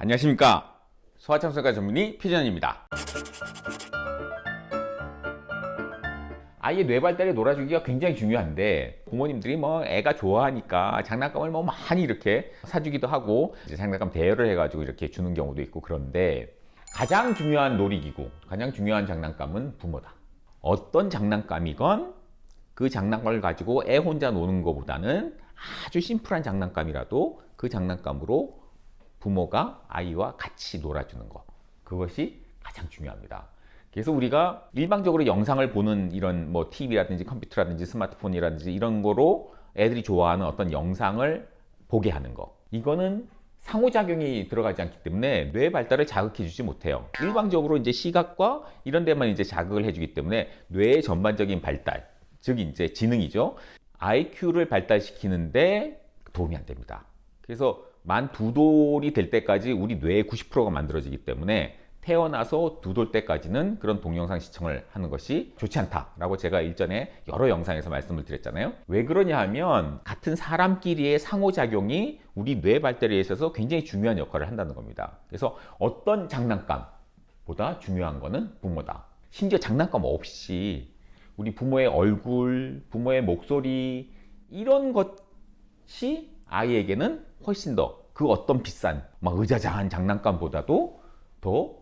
안녕하십니까. 소아청소가 전문의 피전입니다. 아이의 뇌 발달에 놀아주기가 굉장히 중요한데 부모님들이 뭐 애가 좋아하니까 장난감을 뭐 많이 이렇게 사주기도 하고 이제 장난감 대여를 해가지고 이렇게 주는 경우도 있고 그런데 가장 중요한 놀이기구, 가장 중요한 장난감은 부모다. 어떤 장난감이건 그 장난감을 가지고 애 혼자 노는 것보다는 아주 심플한 장난감이라도 그 장난감으로 부모가 아이와 같이 놀아주는 것. 그것이 가장 중요합니다. 그래서 우리가 일방적으로 영상을 보는 이런 뭐 TV라든지 컴퓨터라든지 스마트폰이라든지 이런 거로 애들이 좋아하는 어떤 영상을 보게 하는 거. 이거는 상호작용이 들어가지 않기 때문에 뇌 발달을 자극해 주지 못해요. 일방적으로 이제 시각과 이런 데만 이제 자극을 해주기 때문에 뇌의 전반적인 발달, 즉 이제 지능이죠. IQ를 발달시키는데 도움이 안 됩니다. 그래서 만 두 돌이 될 때까지 우리 뇌의 90%가 만들어지기 때문에 태어나서 두 돌 때까지는 그런 동영상 시청을 하는 것이 좋지 않다라고 제가 일전에 여러 영상에서 말씀을 드렸잖아요. 왜 그러냐 하면 같은 사람끼리의 상호작용이 우리 뇌 발달에 있어서 굉장히 중요한 역할을 한다는 겁니다. 그래서 어떤 장난감보다 중요한 거는 부모다. 심지어 장난감 없이 우리 부모의 얼굴, 부모의 목소리 이런 것이 아이에게는 훨씬 더 그 어떤 비싼 막 의자장한 장난감보다도 더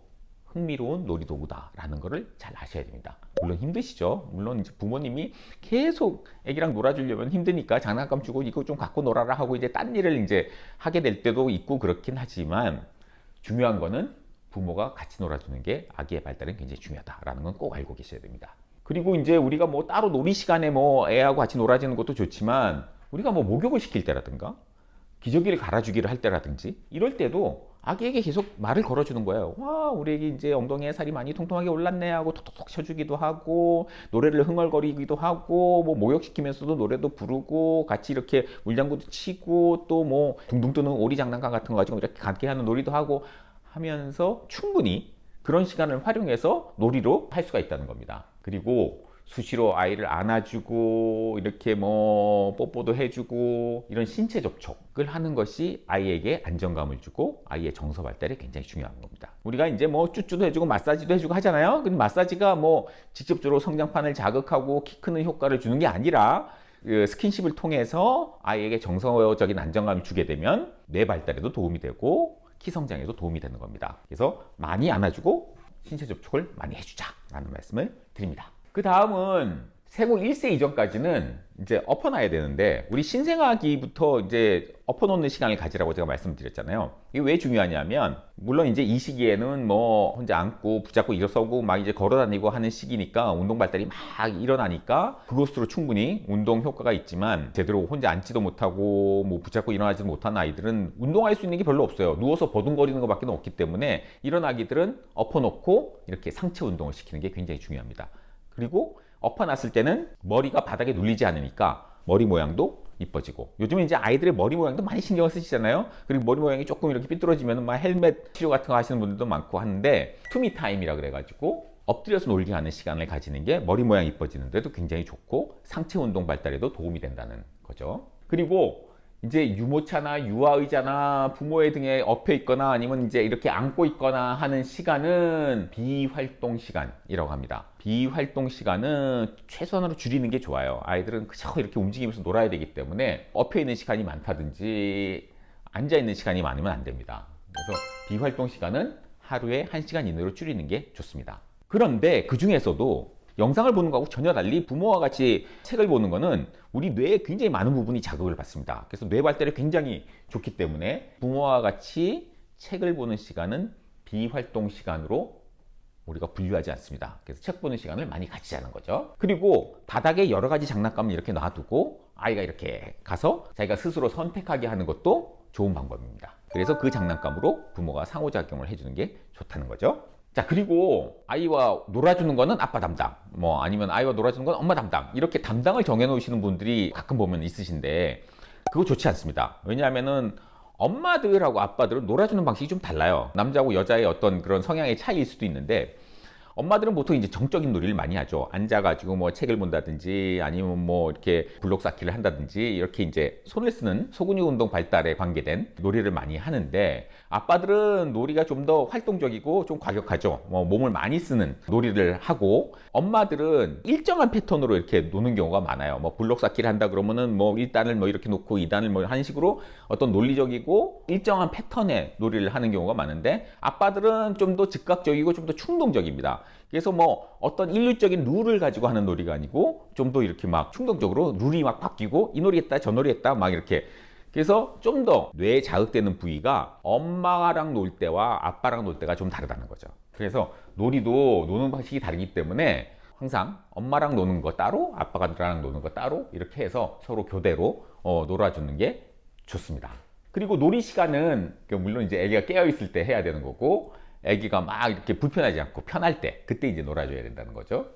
흥미로운 놀이도구다라는 것을 잘 아셔야 됩니다. 물론 힘드시죠. 물론 이제 부모님이 계속 애기랑 놀아주려면 힘드니까 장난감 주고 이거 좀 갖고 놀아라 하고 이제 딴 일을 이제 하게 될 때도 있고 그렇긴 하지만 중요한 거는 부모가 같이 놀아주는 게 아기의 발달은 굉장히 중요하다라는 건 꼭 알고 계셔야 됩니다. 그리고 이제 우리가 뭐 따로 놀이 시간에 뭐 애하고 같이 놀아주는 것도 좋지만 우리가 뭐 목욕을 시킬 때라든가 기저귀를 갈아주기를 할 때라든지 이럴 때도 아기에게 계속 말을 걸어주는 거예요. 와, 우리 애기 이제 엉덩이에 살이 많이 통통하게 올랐네 하고 톡톡톡 쳐주기도 하고 노래를 흥얼거리기도 하고 뭐 목욕시키면서도 노래도 부르고 같이 이렇게 물장구도 치고 또 뭐 둥둥 뜨는 오리 장난감 같은 거 가지고 이렇게 함께 하는 놀이도 하고 하면서 충분히 그런 시간을 활용해서 놀이로 할 수가 있다는 겁니다. 그리고 수시로 아이를 안아주고 이렇게 뭐 뽀뽀도 해주고 이런 신체 접촉을 하는 것이 아이에게 안정감을 주고 아이의 정서 발달에 굉장히 중요한 겁니다. 우리가 이제 뭐 쭈쭈도 해주고 마사지도 해주고 하잖아요. 근데 마사지가 뭐 직접적으로 성장판을 자극하고 키 크는 효과를 주는 게 아니라 그 스킨십을 통해서 아이에게 정서적인 안정감을 주게 되면 뇌 발달에도 도움이 되고 키 성장에도 도움이 되는 겁니다. 그래서 많이 안아주고 신체 접촉을 많이 해주자라는 말씀을 드립니다. 그 다음은 생후 1세 이전까지는 이제 엎어놔야 되는데 우리 신생아기부터 이제 엎어놓는 시간을 가지라고 제가 말씀드렸잖아요. 이게 왜 중요하냐면 물론 이제 이 시기에는 뭐 혼자 안고 붙잡고 일어서고 막 이제 걸어다니고 하는 시기니까 운동 발달이 막 일어나니까 그것으로 충분히 운동 효과가 있지만 제대로 혼자 앉지도 못하고 뭐 붙잡고 일어나지도 못하는 아이들은 운동할 수 있는 게 별로 없어요. 누워서 버둥거리는 것밖에 없기 때문에 이런 아기들은 엎어놓고 이렇게 상체 운동을 시키는 게 굉장히 중요합니다. 그리고 엎어놨을 때는 머리가 바닥에 눌리지 않으니까 머리 모양도 이뻐지고. 요즘에 이제 아이들의 머리 모양도 많이 신경을 쓰시잖아요. 그리고 머리 모양이 조금 이렇게 삐뚤어지면 막 헬멧 치료 같은 거 하시는 분들도 많고 하는데 투미 타임이라 그래가지고 엎드려서 놀게 하는 시간을 가지는 게 머리 모양 이뻐지는 데도 굉장히 좋고 상체 운동 발달에도 도움이 된다는 거죠. 그리고 이제 유모차나 유아의자나 부모의 등에 엎여 있거나 아니면 이제 이렇게 안고 있거나 하는 시간은 비활동 시간이라고 합니다. 비활동 시간은 최소한으로 줄이는 게 좋아요. 아이들은 그저 이렇게 움직이면서 놀아야 되기 때문에 엎여 있는 시간이 많다든지 앉아 있는 시간이 많으면 안 됩니다. 그래서 비활동 시간은 하루에 1시간 이내로 줄이는 게 좋습니다. 그런데 그 중에서도 영상을 보는 거하고 전혀 달리 부모와 같이 책을 보는 거는 우리 뇌에 굉장히 많은 부분이 자극을 받습니다. 그래서 뇌 발달에 굉장히 좋기 때문에 부모와 같이 책을 보는 시간은 비활동 시간으로 우리가 분류하지 않습니다. 그래서 책 보는 시간을 많이 가지자는 거죠. 그리고 바닥에 여러 가지 장난감을 이렇게 놔두고 아이가 이렇게 가서 자기가 스스로 선택하게 하는 것도 좋은 방법입니다. 그래서 그 장난감으로 부모가 상호작용을 해주는 게 좋다는 거죠. 자, 그리고 아이와 놀아주는 거는 아빠 담당, 뭐 아니면 아이와 놀아주는 건 엄마 담당, 이렇게 담당을 정해놓으시는 분들이 가끔 보면 있으신데, 그거 좋지 않습니다. 왜냐하면은 엄마들하고 아빠들은 놀아주는 방식이 좀 달라요. 남자하고 여자의 어떤 그런 성향의 차이일 수도 있는데, 엄마들은 보통 이제 정적인 놀이를 많이 하죠. 앉아가지고 뭐 책을 본다든지 아니면 뭐 이렇게 블록 쌓기를 한다든지 이렇게 이제 손을 쓰는 소근육 운동 발달에 관계된 놀이를 많이 하는데 아빠들은 놀이가 좀 더 활동적이고 좀 과격하죠. 뭐 몸을 많이 쓰는 놀이를 하고 엄마들은 일정한 패턴으로 이렇게 노는 경우가 많아요. 뭐 블록 쌓기를 한다 그러면은 뭐 1단을 뭐 이렇게 놓고 2단을 뭐 하는 식으로 어떤 논리적이고 일정한 패턴의 놀이를 하는 경우가 많은데 아빠들은 좀 더 즉각적이고 좀 더 충동적입니다. 그래서 뭐 어떤 일률적인 룰을 가지고 하는 놀이가 아니고 좀 더 이렇게 막 충동적으로 룰이 막 바뀌고 이 놀이 했다 저 놀이 했다 막 이렇게 그래서 좀 더 뇌에 자극되는 부위가 엄마랑 놀 때와 아빠랑 놀 때가 좀 다르다는 거죠. 그래서 놀이도 노는 방식이 다르기 때문에 항상 엄마랑 노는 거 따로 아빠랑 노는 거 따로 이렇게 해서 서로 교대로 어, 놀아주는 게 좋습니다. 그리고 놀이 시간은 그 물론 이제 아기가 깨어 있을 때 해야 되는 거고 아기가 막 이렇게 불편하지 않고 편할 때 그때 이제 놀아줘야 된다는 거죠.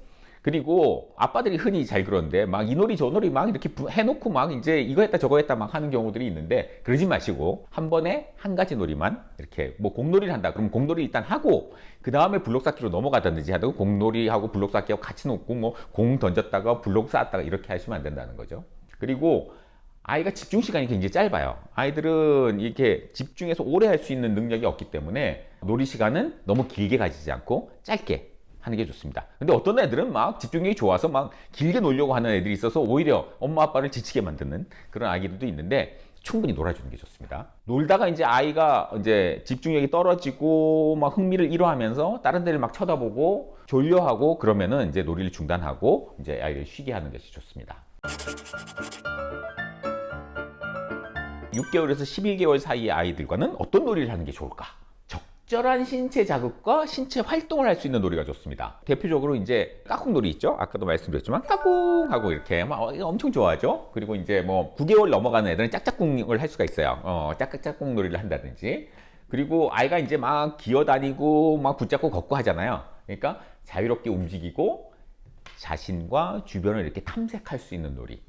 그리고 아빠들이 흔히 잘 그러는데 막 이 놀이 저 놀이 막 이렇게 부- 해놓고 막 이제 이거 했다 저거 했다 막 하는 경우들이 있는데 그러지 마시고 한 번에 한 가지 놀이만 이렇게 뭐 공놀이를 한다 그럼 공놀이 일단 하고 그 다음에 블록 쌓기로 넘어가든지 하다가 공놀이하고 블록 쌓기하고 같이 놓고 뭐 공 던졌다가 블록 쌓았다가 이렇게 하시면 안 된다는 거죠. 그리고 아이가 집중 시간이 굉장히 짧아요. 아이들은 이렇게 집중해서 오래 할 수 있는 능력이 없기 때문에 놀이 시간은 너무 길게 가지지 않고 짧게 하는 게 좋습니다. 근데 어떤 애들은 막 집중력이 좋아서 막 길게 놀려고 하는 애들이 있어서 오히려 엄마 아빠를 지치게 만드는 그런 아기들도 있는데 충분히 놀아주는 게 좋습니다. 놀다가 이제 아이가 이제 집중력이 떨어지고 막 흥미를 잃어하면서 다른 데를 막 쳐다보고 졸려하고 그러면은 이제 놀이를 중단하고 이제 아이를 쉬게 하는 것이 좋습니다. 6개월에서 11개월 사이의 아이들과는 어떤 놀이를 하는 게 좋을까? 적절한 신체 자극과 신체 활동을 할 수 있는 놀이가 좋습니다. 대표적으로 이제 까꿍놀이 있죠? 아까도 말씀드렸지만 까꿍 하고 이렇게 막 어, 엄청 좋아하죠. 그리고 이제 뭐 9개월 넘어가는 애들은 짝짝꿍을 할 수가 있어요. 어, 짝짝꿍 놀이를 한다든지. 그리고 아이가 이제 막 기어다니고 막 붙잡고 걷고 하잖아요. 그러니까 자유롭게 움직이고 자신과 주변을 이렇게 탐색할 수 있는 놀이.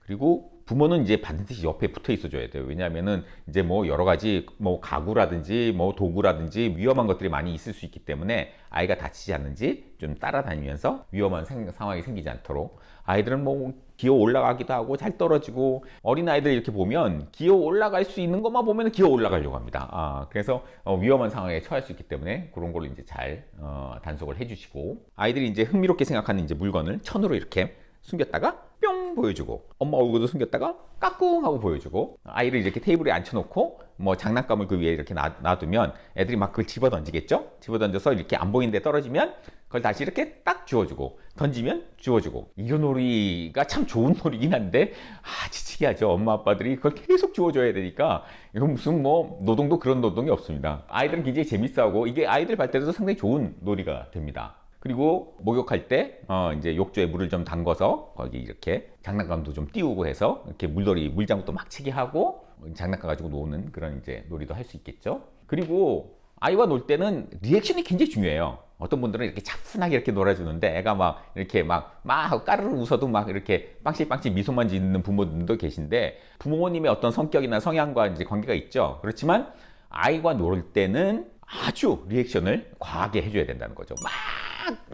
그리고 부모는 이제 반드시 옆에 붙어 있어줘야 돼요. 왜냐하면은 이제 뭐 여러 가지 뭐 가구라든지 뭐 도구라든지 위험한 것들이 많이 있을 수 있기 때문에 아이가 다치지 않는지 좀 따라다니면서 위험한 생- 상황이 생기지 않도록 아이들은 뭐 기어 올라가기도 하고 잘 떨어지고 어린 아이들 이렇게 보면 기어 올라갈 수 있는 것만 보면 기어 올라가려고 합니다. 아, 그래서 어, 위험한 상황에 처할 수 있기 때문에 그런 걸 이제 잘 어, 단속을 해주시고 아이들이 이제 흥미롭게 생각하는 이제 물건을 천으로 이렇게 숨겼다가 뿅 보여주고 엄마 얼굴도 숨겼다가 까꿍 하고 보여주고 아이를 이렇게 테이블에 앉혀놓고 뭐 장난감을 그 위에 이렇게 놔, 놔두면 애들이 막 그걸 집어 던지겠죠? 집어 던져서 이렇게 안 보이는 데 떨어지면 그걸 다시 이렇게 딱 주워주고 던지면 주워주고. 이런 놀이가 참 좋은 놀이긴 한데 아 지치게 하죠. 엄마 아빠들이 그걸 계속 주워줘야 되니까. 이건 무슨 뭐 노동도 그런 노동이 없습니다. 아이들은 굉장히 재밌어하고 이게 아이들 발 때도 상당히 좋은 놀이가 됩니다 그리고 목욕할 때 어, 이제 욕조에 물을 좀 담궈서 거기 이렇게 장난감도 좀 띄우고 해서 이렇게 물놀이 물장구도 막 치게 하고 장난감 가지고 노는 그런 이제 놀이도 할 수 있겠죠. 그리고 아이와 놀 때는 리액션이 굉장히 중요해요. 어떤 분들은 이렇게 차분하게 이렇게 놀아주는데 애가 막 이렇게 막 막 까르르 웃어도 막 이렇게 빵실빵실 미소만 짓는 부모님도 계신데 부모님의 어떤 성격이나 성향과 이제 관계가 있죠. 그렇지만 아이와 놀 때는 아주 리액션을 과하게 해줘야 된다는 거죠. 막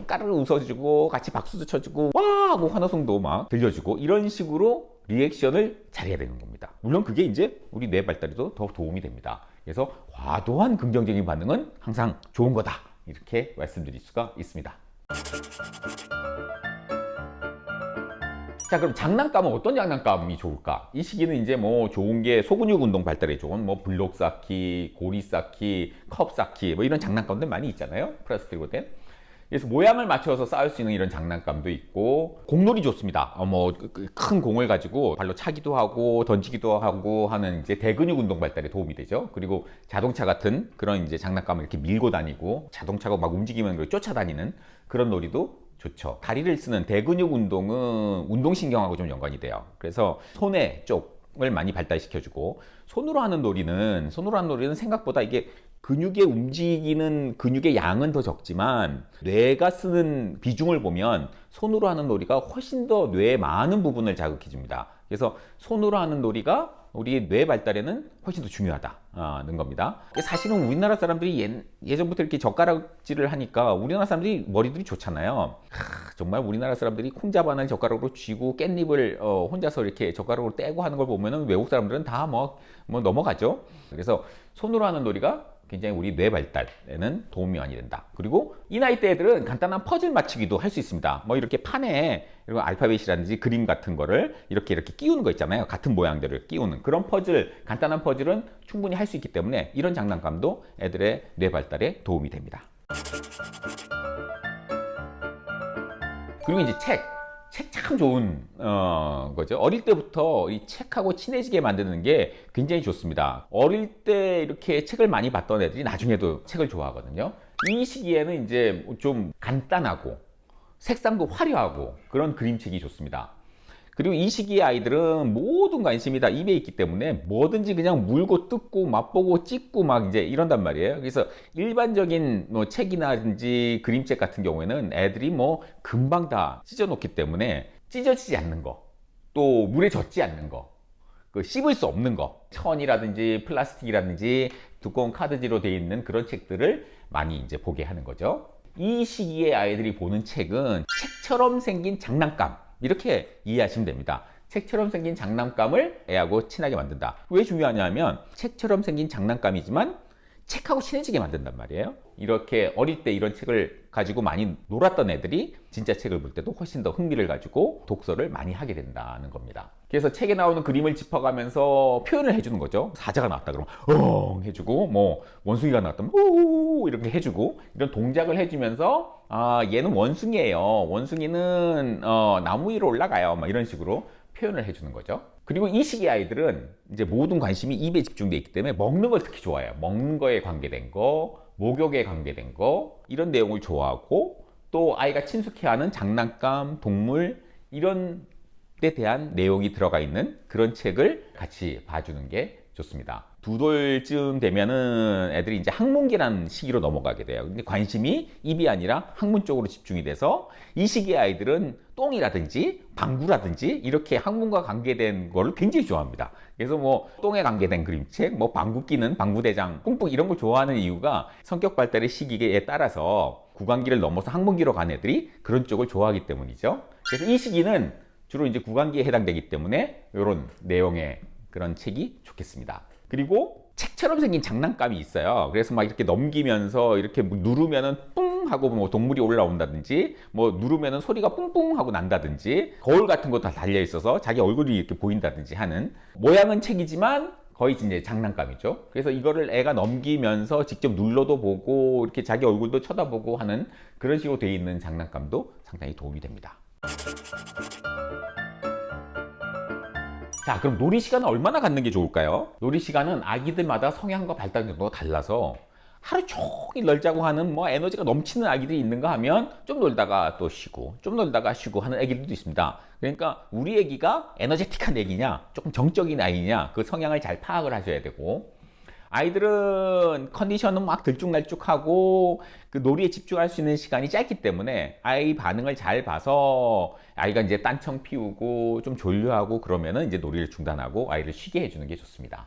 까르르 웃어주고 같이 박수도 쳐주고 와 하고 환호성도 막 들려주고 이런 식으로 리액션을 잘해야 되는 겁니다. 물론 그게 이제 우리 뇌 발달에도 더 도움이 됩니다. 그래서 과도한 긍정적인 반응은 항상 좋은 거다. 이렇게 말씀드릴 수가 있습니다. 자 그럼 장난감은 어떤 장난감이 좋을까? 이 시기는 이제 뭐 좋은 게 소근육 운동 발달에 좋은 뭐 블록 쌓기, 고리 쌓기, 컵 쌓기 뭐 이런 장난감들 많이 있잖아요. 플라스틱으로 된. 그래서 모양을 맞춰서 쌓을 수 있는 이런 장난감도 있고 공놀이 좋습니다. 어, 뭐큰 공을 가지고 발로 차기도 하고 던지기도 하고 하는 이제 대근육 운동 발달에 도움이 되죠. 그리고 자동차 같은 그런 이제 장난감을 이렇게 밀고 다니고 자동차가 막 움직이면 쫓아다니는 그런 놀이도 좋죠. 다리를 쓰는 대근육 운동은 운동신경하고 좀 연관이 돼요. 그래서 손의 쪽을 많이 발달시켜주고 손으로 하는 놀이는 손으로 하는 놀이는 생각보다 이게 근육의 움직이는 근육의 양은 더 적지만 뇌가 쓰는 비중을 보면 손으로 하는 놀이가 훨씬 더 뇌의 많은 부분을 자극해 줍니다. 그래서 손으로 하는 놀이가 우리 뇌 발달에는 훨씬 더 중요하다는 겁니다. 사실은 우리나라 사람들이 예, 예전부터 이렇게 젓가락질을 하니까 우리나라 사람들이 머리들이 좋잖아요. 하, 정말 우리나라 사람들이 콩자반을 젓가락으로 쥐고 깻잎을 어, 혼자서 이렇게 젓가락으로 떼고 하는 걸 보면은 외국 사람들은 다 뭐 뭐 넘어가죠. 그래서 손으로 하는 놀이가 굉장히 우리 뇌 발달에는 도움이 많이 된다. 그리고 이 나이 대 애들은 간단한 퍼즐 맞추기도 할 수 있습니다. 뭐 이렇게 판에 이런 알파벳이라든지 그림 같은 거를 이렇게 이렇게 끼우는 거 있잖아요. 같은 모양들을 끼우는 그런 퍼즐, 간단한 퍼즐은 충분히 할 수 있기 때문에 이런 장난감도 애들의 뇌 발달에 도움이 됩니다. 그리고 이제 책. 책 참 좋은 어, 거죠. 어릴 때부터 이 책하고 친해지게 만드는 게 굉장히 좋습니다. 어릴 때 이렇게 책을 많이 봤던 애들이 나중에도 책을 좋아하거든요. 이 시기에는 이제 좀 간단하고 색상도 화려하고 그런 그림책이 좋습니다. 그리고 이 시기의 아이들은 모든 관심이 다 입에 있기 때문에 뭐든지 그냥 물고 뜯고 맛보고 찍고 막 이제 이런단 말이에요. 그래서 일반적인 뭐 책이나든지 그림책 같은 경우에는 애들이 뭐 금방 다 찢어놓기 때문에 찢어지지 않는 거, 또 물에 젖지 않는 거, 그 씹을 수 없는 거, 천이라든지 플라스틱이라든지 두꺼운 카드지로 되어 있는 그런 책들을 많이 이제 보게 하는 거죠. 이 시기에 아이들이 보는 책은 책처럼 생긴 장난감 이렇게 이해하시면 됩니다. 책처럼 생긴 장난감을 애하고 친하게 만든다. 왜 중요하냐면 책처럼 생긴 장난감이지만 책하고 친해지게 만든단 말이에요. 이렇게 어릴 때 이런 책을 가지고 많이 놀았던 애들이 진짜 책을 볼 때도 훨씬 더 흥미를 가지고 독서를 많이 하게 된다는 겁니다. 그래서 책에 나오는 그림을 짚어가면서 표현을 해주는 거죠. 사자가 나왔다 그러면 엉 해주고 뭐 원숭이가 나왔다면 오 이렇게 해주고 이런 동작을 해주면서 아 얘는 원숭이에요. 원숭이는 어, 나무 위로 올라가요. 막 이런 식으로 표현을 해주는 거죠. 그리고 이 시기 아이들은 이제 모든 관심이 입에 집중돼 있기 때문에 먹는 걸 특히 좋아해요. 먹는 거에 관계된 거, 목욕에 관계된 거 이런 내용을 좋아하고 또 아이가 친숙해하는 장난감, 동물 이런 데 대한 내용이 들어가 있는 그런 책을 같이 봐주는 게 좋습니다. 두 돌쯤 되면은 애들이 이제 학문기라는 시기로 넘어가게 돼요. 근데 관심이 입이 아니라 학문 쪽으로 집중이 돼서 이 시기의 아이들은 똥이라든지 방구라든지 이렇게 학문과 관계된 거를 굉장히 좋아합니다. 그래서 뭐 똥에 관계된 그림책, 뭐 방구 끼는 방구대장, 뿡뿡 이런 걸 좋아하는 이유가 성격 발달의 시기에 따라서 구강기를 넘어서 학문기로 간 애들이 그런 쪽을 좋아하기 때문이죠. 그래서 이 시기는 주로 이제 구강기에 해당되기 때문에 이런 내용의 그런 책이 좋겠습니다. 그리고 책처럼 생긴 장난감이 있어요. 그래서 막 이렇게 넘기면서 이렇게 뭐 누르면은 뿡 하고 뭐 동물이 올라온다든지 뭐 누르면은 소리가 뿡뿡 하고 난다든지 거울 같은 거 다 달려 있어서 자기 얼굴이 이렇게 보인다든지 하는 모양은 책이지만 거의 이제 장난감이죠. 그래서 이거를 애가 넘기면서 직접 눌러도 보고 이렇게 자기 얼굴도 쳐다보고 하는 그런 식으로 되어 있는 장난감도 상당히 도움이 됩니다. 자, 그럼 놀이 시간은 얼마나 갖는 게 좋을까요? 놀이 시간은 아기들마다 성향과 발달 정도가 달라서 하루 종일 놀자고 하는 뭐 에너지가 넘치는 아기들이 있는가 하면 좀 놀다가 또 쉬고 좀 놀다가 쉬고 하는 아기들도 있습니다. 그러니까 우리 아기가 에너제틱한 아기냐 조금 정적인 아이냐 그 성향을 잘 파악을 하셔야 되고 아이들은 컨디션은 막 들쭉날쭉하고 그 놀이에 집중할 수 있는 시간이 짧기 때문에 아이 반응을 잘 봐서 아이가 이제 딴청 피우고 좀 졸려하고 그러면은 이제 놀이를 중단하고 아이를 쉬게 해주는 게 좋습니다.